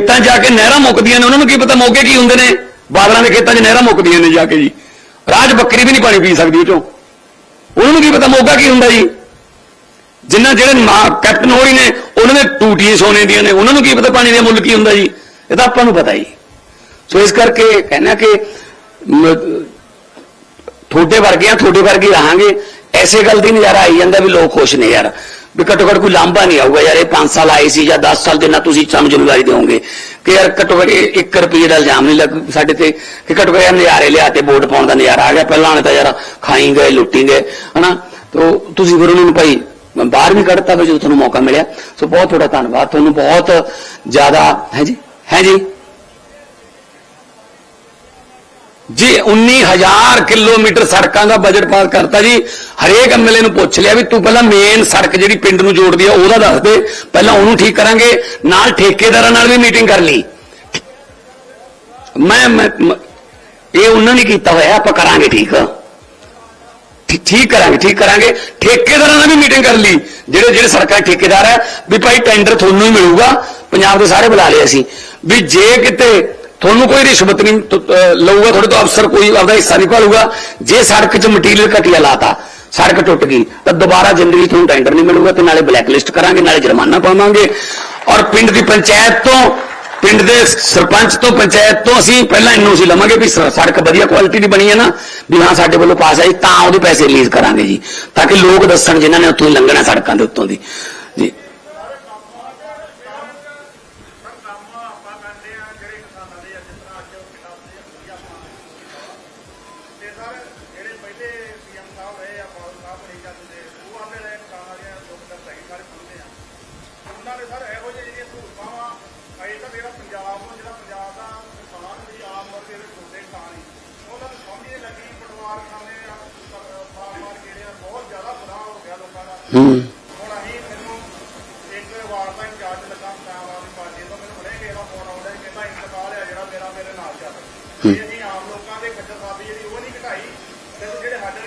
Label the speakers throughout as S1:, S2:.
S1: ਖੇਤਾਂ 'ਚ ਜਾ ਕੇ ਨਹਿਰਾਂ ਮੁੱਕਦੀਆਂ ਨੇ, ਉਹਨਾਂ ਨੂੰ ਕੀ ਪਤਾ ਮੌਕੇ ਕੀ ਹੁੰਦੇ ਨੇ? ਬਾਦਲਾਂ ਦੇ ਖੇਤਾਂ 'ਚ ਨਹਿਰਾਂ ਮੁੱਕਦੀਆਂ ਨੇ ਜਾ ਕੇ ਜੀ। ਰਾਜ ਬੱਕਰੀ ਵੀ ਨਹੀਂ ਪਾਣੀ ਪੀ ਸਕਦੀ ਉਹ ਚੋਂ। ਉਹਨਾਂ ਨੂੰ ਕੀ ਪਤਾ ਮੌਕਾ ਕੀ ਹੁੰਦਾ ਜੀ? ਜਿੰਨਾ ਜਿਹੜੇ ਕੈਪਟਨ ਹੋਰੀ ਨੇ, ਉਹਨਾਂ ਦੇ ਟੂਟੀਆਂ ਸੋਨੇ ਦੀਆਂ ਨੇ, ਉਹਨਾਂ ਨੂੰ ਕੀ ਪਤਾ ਪਾਣੀ ਦਾ ਮੁੱਲ ਕੀ ਹੁੰਦਾ ਜੀ? ਇਹ ਤਾਂ ਆਪਾਂ ਨੂੰ ਪਤਾ ਹੀ ਸੋ ਇਸ ਕਰਕੇ ਕਹਿੰਦਾ ਕਿ ਮ- ਵਰਗੇ ਆ, ਤੁਹਾਡੇ ਵਰਗੇ ਰਹਾਂਗੇ। ਐਸੇ ਗੱਲ ਦੀ ਨਜ਼ਾਰਾ ਆਈ ਜਾਂਦਾ ਵੀ ਲੋਕ ਖੁਸ਼ ਨੇ ਯਾਰ। ਵੀ ਘੱਟੋ ਘੱਟ ਕੋਈ ਲਾਂਭਾ ਨਹੀਂ ਆਊਗਾ ਯਾਰ, ਇਹ 5 ਸਾਲ ਆਏ ਸੀ ਜਾਂ 10 ਸਾਲ ਜਿੰਨਾ ਤੁਸੀਂ ਸਾਨੂੰ ਜ਼ਿੰਮੇਵਾਰੀ ਦਿਓਗੇ। ਕਿ ਯਾਰ ਘੱਟੋ ਘੱਟ 1 ਰੁਪਏ ਦਾ ਇਲਜ਼ਾਮ ਨਹੀਂ ਲੱਗ ਸਾਡੇ ਤੇ ਕਿ ਘੱਟੋ ਘੱਟ ਨਜ਼ਾਰੇ ਲਿਆ ਤੇ ਵੋਟ ਪਾਉਣ ਦਾ ਨਜ਼ਾਰਾ ਆ ਗਿਆ। ਪਹਿਲਾਂ ਵਾਲੇ ਤਾਂ ਯਾਰ ਖਾਈ ਗਏ, ਲੁੱਟੀ ਗਏ, ਹਨਾ? ਤੋ ਤੁਸੀਂ ਫਿਰ ਉਹਨਾਂ ਨੂੰ ਭਾਈ ਬਾਹਰ ਵੀ ਕੱਢਤਾ ਫਿਰ ਜਦੋਂ ਤੁਹਾਨੂੰ ਮੌਕਾ ਮਿਲਿਆ। ਸੋ ਬਹੁਤ ਤੁਹਾਡਾ ਧੰਨਵਾਦ। ਤੁਹਾਨੂੰ ਬਹੁਤ ਜ਼ਿਆਦਾ ਹੈ ਜੀ? ਹੈ ਜੀ? ਜੀ 19000 ਕਿਲੋਮੀਟਰ ਸੜਕਾਂ ਦਾ ਬਜਟ ਪਾਸ ਕਰਤਾ ਜੀ। ਹਰੇਕ ਐਮਐਲਏ ਨੂੰ ਪੁੱਛ ਲਿਆ ਵੀ ਤੂੰ ਪਹਿਲਾਂ ਮੇਨ ਸੜਕ ਜਿਹੜੀ ਪਿੰਡ ਨੂੰ ਜੋੜਦੀ ਆ, ਉਹਦਾ ਦੱਸ ਦੇ। ਪਹਿਲਾਂ ਉਹਨੂੰ ਠੀਕ ਕਰਾਂਗੇ, ਨਾਲ ਠੇਕੇਦਾਰਾਂ ਨਾਲ ਵੀ ਮੀਟਿੰਗ ਕਰ ਲਈ। ਮੈਂ ਇਹ ਉਹਨਾਂ ਨੇ ਕੀਤਾ ਹੋਇਆ, ਆਪਾਂ ਕਰਾਂਗੇ ਠੀਕ। ਠੀਕ ਕਰਾਂਗੇ ਠੀਕ ਕਰਾਂਗੇ। ਠੇਕੇਦਾਰਾਂ ਨਾਲ ਵੀ ਮੀਟਿੰਗ ਕਰ ਲਈ। ਜਿਹੜੇ ਜਿਹੜੇ ਸਰਕਾਰੀ ਠੇਕੇਦਾਰ ਹੈ ਵੀ ਭਾਈ ਟੈਂਡਰ ਤੁਹਾਨੂੰ ਹੀ ਮਿਲੂਗਾ। ਪੰਜਾਬ ਦੇ ਸਾਰੇ ਬੁਲਾ ਲਏ ਅਸੀਂ। ਵੀ ਜੇ ਕਿਤੇ ਤੁਹਾਨੂੰ ਕੋਈ ਰਿਸ਼ਵਤ ਨਹੀਂ ਲਊਗਾ, ਤੁਹਾਡੇ ਤੋਂ ਅਫਸਰ ਕੋਈ ਆਪਦਾ ਹਿੱਸਾ ਨਹੀਂ ਭਾਲੂਗਾ। ਜੇ ਸੜਕ 'ਚ ਮਟੀਰੀਅਲ ਘਟੀਆ ਲਾਤਾ ਸੜਕ ਟੁੱਟ ਗਈ, ਤਾਂ ਦੁਬਾਰਾ ਜ਼ਿੰਦਗੀ ਤੁਹਾਨੂੰ ਟੈਂਡਰ ਨਹੀਂ ਮਿਲੂਗਾ ਤੇ ਨਾਲੇ ਬਲੈਕ ਲਿਸਟ ਕਰਾਂਗੇ, ਨਾਲੇ ਜੁਰਮਾਨਾ ਪਾਵਾਂਗੇ। ਔਰ ਪਿੰਡ ਦੀ ਪੰਚਾਇਤ ਤੋਂ, ਪਿੰਡ ਦੇ ਸਰਪੰਚ ਤੋਂ, ਪੰਚਾਇਤ ਤੋਂ ਅਸੀਂ ਪਹਿਲਾਂ ਐਨਓਸੀ ਲਵਾਂਗੇ ਵੀ ਸੜਕ ਵਧੀਆ ਕੁਆਲਿਟੀ ਦੀ ਬਣੀ ਹੈ ਨਾ, ਵੀ ਹਾਂ ਸਾਡੇ ਵੱਲੋਂ ਪਾਸ ਆਈ, ਤਾਂ ਉਹਦੇ ਪੈਸੇ ਰਿਲੀਜ਼ ਕਰਾਂਗੇ ਜੀ, ਤਾਂ ਕਿ ਲੋਕ ਦੱਸਣ ਜਿਨ੍ਹਾਂ ਨੇ ਉੱਥੋਂ ਹੀ ਲੰਘਣਾ ਸੜਕਾਂ ਦੇ ਉੱਤੋਂ ਦੀ। ਜੀ।
S2: ਸਰ ਸਾਹਿਬ ਰਹੇ ਆ ਬਾਦਲ ਸਾਹਿਬ ਬਣੇ ਜਾਂਦੇ ਦੇ ਉਹ ਆਉਂਦੇ ਰਹੇ ਕਿਸਾਨਾਂ ਦੀਆਂ ਦੁੱਖ ਦਰਦ ਹੈਗੇ ਸਾਰੇ ਸੁਣਦੇ ਆ। ਉਹਨਾਂ ਦੇ ਸਰ ਇਹੋ ਜਿਹੇ ਜਿਹੜੀਆਂ ਸਹੂਲਤਾਂ ਵਾ ਅਜੇ ਤਾਂ ਜਿਹੜਾ ਪੰਜਾਬ ਨੂੰ ਜਿਹੜਾ ਪੰਜਾਬ ਦਾ ਕਿਸਾਨ ਜਿਹੜੀ ਆਮ ਵਰਗ ਦੇ ਛੋਟੇ ਕਿਸਾਨ ਹੀ। ਉਹਨਾਂ ਨੂੰ ਸਮਝ ਲੱਗੀ ਪਟਵਾਰ ਖਾਨੇ ਆ ਮਾਰ ਜਿਹੜੇ ਆ ਬਹੁਤ ਜ਼ਿਆਦਾ ਬੁਰਾ ਹੋ ਗਿਆ ਲੋਕਾਂ ਦਾ। ਹੁਣ ਅਸੀਂ ਮੈਨੂੰ ਇੱਕ ਵਾਰ ਦਾ ਇੰਚਾਰਜ ਲੱਗਾ ਪੰਜਾਬ ਆਦਮੀ ਪਾਰਟੀ ਤੋਂ ਮੈਨੂੰ ਬੜੇ ਦਾ ਫੋਨ ਆਉਂਦਾ ਕਹਿੰਦਾ ਇੰਤਕਾਲ ਆ ਜਿਹੜਾ ਮੇਰਾ ਮੇਰੇ ਨਾਲ ਚੱਲ ਜੇ ਅਸੀਂ ਆਮ ਲੋਕਾਂ ਦੇ ਖੱਜਲ ਖਾਬੀ ਜਿਹੜੀ ਉਹ ਨਹੀਂ ਘਟਾਈ ਤੇ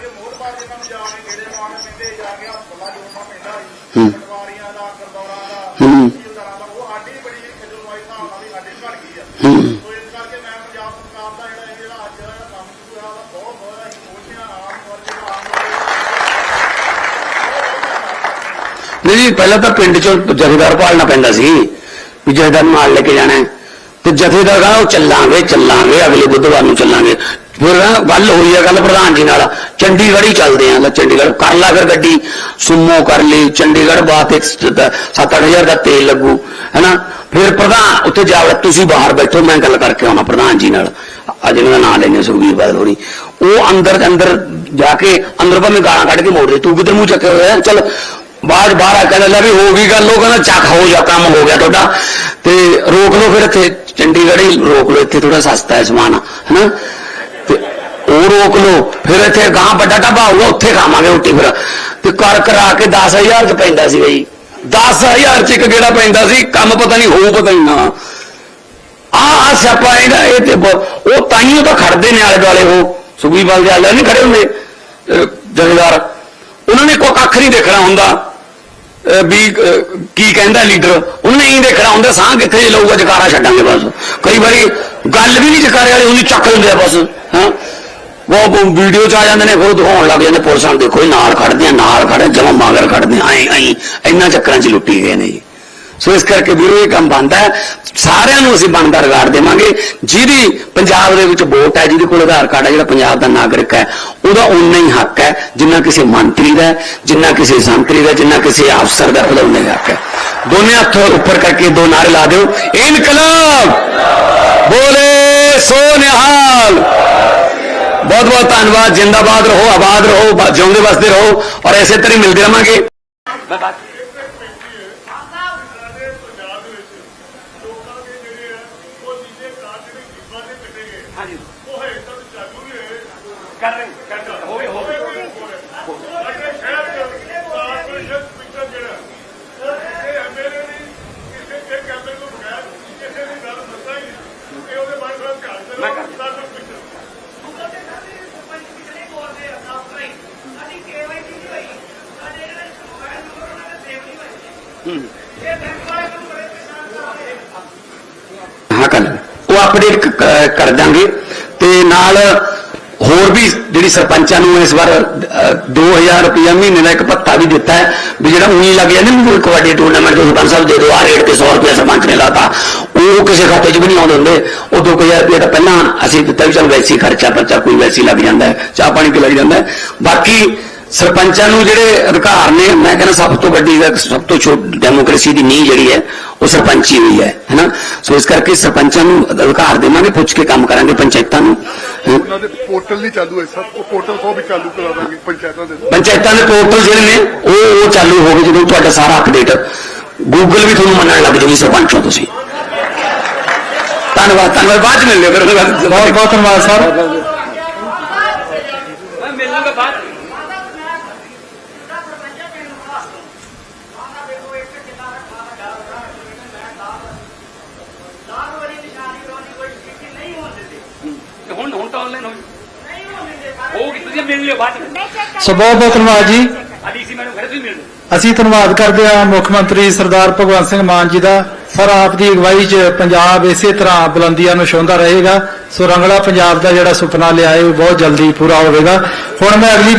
S2: ਜਿਹੜੇ ਸਾਡੇ ਦੇ ਮੋਹਤਬਾਰ ਜਿਹਨਾਂ ਨੂੰ ਜਾ ਕੇ ਕਿਹੜੇ ਮਾਣ ਕਹਿੰਦੇ ਜਾ ਕੇ ਹਸਪਤਾਲਾਂ ਜੋੜਨਾ ਪੈਂਦਾ ਸੀ ਪਟਵਾਰੀਆਂ ਦਾ ਗਰਦੌਰਾਂ ਦਾ ਤਹਿਸੀਲਦਾਰਾਂ ਦਾ ਉਹ ਸਾਡੀ ਬੜੀ ਖੱਜਲਵਾਈ ਹਿਸਾਬ ਨਾਲ ਵੀ ਸਾਡੀ ਘਟ ਗਈ ਆ। ਸੋ ਇਸ ਕਰਕੇ ਮੈਂ ਪੰਜਾਬ ਸਰਕਾਰ ਦਾ ਜਿਹੜਾ ਇਹ ਜਿਹੜਾ ਅੱਜ ਦਾ ਕੰਮ ਸ਼ੁਰੂ ਹੋਇਆ ਉਹਦਾ ਬਹੁਤ ਬਹੁਤ ਅਸੀਂ ਖੁਸ਼ ਹਾਂ ਆਮ ਵਰਗ ਦਾ ਆਮ ਵਰਗ
S1: ਨਹੀਂ ਜੀ ਪਹਿਲਾਂ ਤਾਂ ਪਿੰਡ ਚੋਂ ਜਥੇਦਾਰ ਭਾਲਣਾ ਪੈਂਦਾ ਸੀ ਵੀ ਜਥੇਦਾਰ ਨੂੰ ਨਾਲ ਲੈ ਕੇ ਜਾਣਾ ਹੈ। ਤੇ ਜਥੇਦਾਰ ਕਹਿੰਦਾ ਉਹ ਚੱਲਾਂਗੇ ਚੱਲਾਂਗੇ ਅਗਲੇ ਬੁੱਧਵਾਰ ਨੂੰ ਚੱਲਾਂਗੇ। ਫਿਰ ਗੱਲ ਹੋਈ ਹੈ ਗੱਲ ਪ੍ਰਧਾਨ ਜੀ ਨਾਲ। ਚੰਡੀਗੜ੍ਹ ਹੀ ਚੱਲਦੇ ਆਂ। ਚੰਡੀਗੜ੍ਹ ਕਰ ਲਾ ਫਿਰ ਗੱਡੀ। ਸੁਮੋ ਕਰ ਲਈ। ਚੰਡੀਗੜ੍ਹ ਬਾਤ ਇੱਕ 7-8000 ਦਾ ਤੇਲ ਲੱਗੂ। ਹੈਨਾ? ਫਿਰ ਪ੍ਰਧਾਨ, ਉੱਥੇ ਜਾ ਤੁਸੀਂ ਬਾਹਰ ਬੈਠੋ, ਮੈਂ ਗੱਲ ਕਰਕੇ ਆਉਣਾ ਪ੍ਰਧਾਨ ਜੀ ਨਾਲ। ਅੱਜ ਇਹਨਾਂ ਦਾ ਲੈਣੇ ਸੁਖਬੀਰ ਬਾਦਲ ਹੋਣੀ ਉਹ ਅੰਦਰ ਅੰਦਰ ਜਾ ਕੇ ਅੰਦਰ ਭਾਵੇਂ ਗਾਲਾਂ ਕੱਢ ਕੇ ਮੋੜ ਦੇ। ਤੂੰ ਕਿਤੇ ਮੂੰਹ ਚੱਕੇ ਹੋਇਆ ਚਲ ਬਾਹਰ ਬਾਹਰ ਆ ਕਹਿੰਦਾ, ਲੈ ਵੀ ਹੋ ਗਈ ਗੱਲ। ਉਹ ਕਹਿੰਦਾ, ਚੱਕ, ਹੋ ਜਾ, ਕੰਮ ਹੋ ਗਿਆ ਤੁਹਾਡਾ। ਤੇ ਰੋਕ ਲਓ ਫਿਰ ਇੱਥੇ। ਚੰਡੀਗੜ੍ਹ ਹੀ ਰੋਕ ਲਓ। ਇੱਥੇ ਥੋੜਾ ਸਸਤਾ ਹੈ ਸਮਾਨ। ਹਨਾ? ਉਹ ਰੋਕ ਲਓ। ਫਿਰ ਇੱਥੇ ਗਾਂ ਵੱਡਾ ਢਾਬਾ ਹੋਊਗਾ, ਉੱਥੇ ਖਾਵਾਂਗੇ ਰੋਟੀ ਫਿਰ। ਤੇ ਕਰ ਕਰਾ ਕੇ 10000 ਚ ਪੈਂਦਾ ਸੀ ਬਈ। 10000 ਚ ਇੱਕ ਗੇੜਾ ਪੈਂਦਾ ਸੀ, ਕੰਮ ਪਤਾ ਨਹੀਂ ਹੋਊ ਪਤਾ ਨਹੀਂ ਨਾ। ਆ ਸਿਆਪਾ ਇਹਦਾ, ਇਹ ਤੇ ਉਹ ਤਾਈਓ ਤਾਂ ਖੜਦੇ ਨੇ ਆਲੇ ਦੁਆਲੇ ਉਹ। ਸੁਖੀ ਬਾਲ ਦੇ ਆਲੇ ਨਹੀਂ ਖੜੇ ਹੁੰਦੇ, ਅਹ ਉਹਨਾਂ ਨੇ ਕੋਈ ਕੱਖ ਨਹੀਂ ਦੇਖਣਾ ਹੁੰਦਾ। ਵੀ ਕੀ ਕਹਿੰਦਾ ਲੀਡਰ। ਉਹਨੇ ਹੀ ਦੇਖਣਾ ਹੁੰਦਾ, ਸਾਹ ਕਿੱਥੇ ਲਊਗਾ, ਜਕਾਰਾ ਛੱਡਾਂਗੇ ਬਸ। ਕਈ ਵਾਰੀ ਗੱਲ ਵੀ ਨਹੀਂ ਜਕਾਰੇ ਵਾਲੀ ਉਹਨੂੰ ਚੱਕ ਲੈਂਦੇ ਆ ਬਸ, ਹਾਂ। ਉਹ ਵੀਡੀਓ ਚ ਆ ਜਾਂਦੇ ਨੇ ਫਿਰ ਦਿਖਾਉਣ ਲੱਗ ਜਾਂਦੇ ਪੁਲਿਸ ਵਾਲੇ ਦੇਖੋ ਇਹ ਨਾਲ ਖੜਦੇ ਆ, ਨਾਲ ਖੜੇ ਜਮਾ ਮਾਗਰ ਖੜਦੇ ਆ, ਐਂ ਐਂ, ਇੰਨਾ ਚੱਕਰਾਂ ਚ ਲੁੱਟੀ ਗਏ ਨੇ ਜੀ। ਸੋ ਇਸ ਕਰਕੇ ਵੀਰੋ, ਇਹ ਕੰਮ ਬੰਦਾ ਸਾਰਿਆਂ ਨੂੰ ਅਸੀਂ ਬਣਦਾ ਰਗਾੜ ਦੇਵਾਂਗੇ। ਜਿਹਦੀ ਪੰਜਾਬ ਦੇ ਵਿੱਚ ਵੋਟ ਹੈ, ਜਿਹਦੇ ਕੋਲ ਆਧਾਰ ਕਾਰਡ ਹੈ, ਜਿਹੜਾ ਪੰਜਾਬ ਦਾ ਨਾਗਰਿਕ ਹੈ, ਉਹਦਾ ਉਨਾ ਹੀ ਹੱਕ ਹੈ, ਜਿੰਨਾ ਕਿਸੇ ਮੰਤਰੀ ਦਾ ਜਿੰਨਾ ਕਿਸੇ ਸੰਤਰੀ ਦਾ ਜਿੰਨਾ ਕਿਸੇ ਅਫਸਰ ਦਾ ਉਹਦਾ ਉਨਾ ਹੀ ਹੱਕ ਹੈ। ਦੋਨੇ ਹੱਥ ਉੱਪਰ ਕਰਕੇ ਦੋ ਨਾਰੇ ਲਾ ਦਿਓ। ਇਨਕਲਾਬ! ਬੋਲੇ ਸੋ ਨਿਹਾਲ! ਬਹੁਤ ਬਹੁਤ ਧੰਨਵਾਦ, ਜਿੰਦਾਬਾਦ ਰਹੋ, ਆਬਾਦ ਰਹੋ ਜਿਉਂਦੇ ਵਸਦੇ ਰਹੋ ਔਰ ਐਸੇ ਤਰ੍ਹਾਂ ਹੀ ਮਿਲਦੇ ਰਵਾਂਗੇ।
S2: ਸਾਡੇ ਪੰਜਾਬ ਦੇ ਵਿੱਚ ਲੋਕਾਂ ਦੇ ਜਿਹੜੇ ਆ ਉਹ ਚੀਜ਼ੇ ਕਾਰਡ ਜਿਹੜੇ ਗਰੀਬਾਂ ਦੇ ਕੱਟੇ ਗਏ
S1: ਹਾਂਜੀ
S2: ਉਹ ਹੈ ਤਾਂ ਚਾਲੂ ਹੀ ਹੈ
S1: ਕਰ ਰਹੇ ਕਰ ਹੋਵੇ
S2: ਹੋਵੇ ਵੀ ਸਾਡੇ ਸ਼ਹਿਰ ਦੇ ਕਾਰਪੋਰੇਸ਼ਨ ਸਪੀਕਰ ਜਿਹੜਾ ਇਹ ਐਮਐਲਏ ਨਹੀਂ ਕਿਸੇ ਦੇ ਕੈਮਰੇ ਤੋਂ ਬਗੈਰ ਕਿਸੇ ਦੀ ਗੱਲ ਦੱਸਦਾ ਹੀ ਨਹੀਂ ਇਹ
S1: ਅਪਡੇਟ ਕਰ ਦਾਂਗੇ ਤੇ ਨਾਲ ਹੋਰ ਵੀ ਜਿਹੜੀ ਸਰਪੰਚਾਂ ਨੂੰ ਇਸ ਵਾਰ 2000 ਰੁਪਇਆ ਮਹੀਨੇ ਦਾ ਇੱਕ ਭੱਤਾ ਵੀ ਦਿੱਤਾ ਹੈ ਵੀ ਜਿਹੜਾ ਉਹੀ ਲੱਗ ਜਾਂਦਾ ਨਾ ਕੋਈ ਕਬੱਡੀ ਟੂਰਨਾਮੈਂਟ ਦੇ ਸਰਪੰਚ ਸਾਹਿਬ ਦੇ ਦੋ ਆ ਰੇਟ ਤੇ 100 ਰੁਪਇਆ ਸਰਪੰਚ ਨੇ ਲਾਤਾ, ਉਹ ਕਿਸੇ ਖਾਤੇ 'ਚ ਵੀ ਨਹੀਂ ਆਉਂਦੇ ਹੁੰਦੇ। ਉਹ 2000 ਰੁਪਇਆ ਤਾਂ ਪਹਿਲਾਂ ਅਸੀਂ ਦਿੱਤਾ ਵੀ ਚਲ ਵੈਸੀ ਖਰਚਾ ਪਰਚਾ ਕੋਈ ਵੈਸੀ ਲੱਗ ਜਾਂਦਾ ਹੈ, ਚਾਹ ਪਾਣੀ ਤੇ ਲੱਗ ਜਾਂਦਾ ਹੈ। ਬਾਕੀ ਸਰਪੰਚਾਂ ਨੂੰ ਜਿਹੜੇ ਅਧਿਕਾਰ ਨੇ ਮੈਂ ਕਹਿੰਦਾ ਸਭ ਤੋਂ ਵੱਡੀ ਸਭ ਤੋਂ ਛੋਟੀ ਡੈਮੋਕ੍ਰੇਸੀ ਦੀ ਨੀਂਹ ਜਿਹੜੀ ਹੈ ਉਹ ਸਰਪੰਚੀ ਹੋਈ ਹੈ ਹੈਨਾ? ਸੋ ਇਸ ਕਰਕੇ ਸਰਪੰਚਾਂ ਨੂੰ ਅਧਿਕਾਰ ਦੇਵਾਂਗੇ ਪੁੱਛ ਕੇ ਕੰਮ ਕਰਾਂਗੇ ਪੰਚਾਇਤਾਂ ਨੂੰ ਹੈਂ।
S3: ਉਹਨਾਂ ਦੇ ਪੋਰਟਲ ਨਹੀਂ ਚਾਲੂ ਹੈ ਸਰ ਉਹ ਪੋਰਟਲ ਕੋ ਵੀ ਚਾਲੂ ਕਰਾ ਦਾਂਗੇ ਪੰਚਾਇਤਾਂ ਦੇ।
S1: ਪੰਚਾਇਤਾਂ ਦੇ ਪੋਰਟਲ ਜਿਹੜੇ ਨੇ ਉਹ ਉਹ ਚਾਲੂ ਹੋ ਗਏ ਜਦੋਂ ਤੁਹਾਡਾ ਸਾਰਾ ਅਪਡੇਟ ਗੂਗਲ ਵੀ ਤੁਹਾਨੂੰ ਮੰਨਣ ਲੱਗ ਜੂਗੀ ਸਰਪੰਚ ਤੁਸੀਂ। ਧੰਨਵਾਦ ਧੰਨਵਾਦ ਬਾਅਦ ਚ ਮਿਲ ਲਿਓ ਫਿਰ। ਬਹੁਤ ਬਹੁਤ ਧੰਨਵਾਦ ਸਰ।
S4: ਆਨਲਾਈਨ ਹੋਈ ਹੋਊਗੀ ਤੁਸੀਂ ਮਿਲ ਲਿਓ ਬਾਅਦ ਵਿੱਚ
S5: ਸੋ ਬਹੁਤ ਬਹੁਤ ਧੰਨਵਾਦ ਜੀ।
S4: ਡੀਸੀ ਮੈਨੂੰ ਘਰੇ ਤੁਸੀਂ ਮਿਲ ਲਿਓ।
S5: ਅਸੀਂ ਧੰਨਵਾਦ ਕਰਦੇ ਹਾਂ ਮੁੱਖ ਮੰਤਰੀ ਸਰਦਾਰ ਭਗਵੰਤ ਸਿੰਘ ਮਾਨ ਜੀ ਦਾ। ਸਰ ਆਪ ਦੀ ਅਗਵਾਈ 'ਚ ਪੰਜਾਬ ਇਸੇ ਤਰ੍ਹਾਂ ਬੁਲੰਦੀਆਂ ਨੂੰ ਛੂੰਹਦਾ ਰਹੇਗਾ। ਸੋ ਰੰਗਲਾ ਪੰਜਾਬ ਦਾ ਜਿਹੜਾ ਸੁਪਨਾ ਲਿਆ ਹੈ ਉਹ ਬਹੁਤ ਜਲਦੀ ਪੂਰਾ ਹੋਵੇਗਾ। ਹੁਣ ਮੈਂ ਅਗਲੀ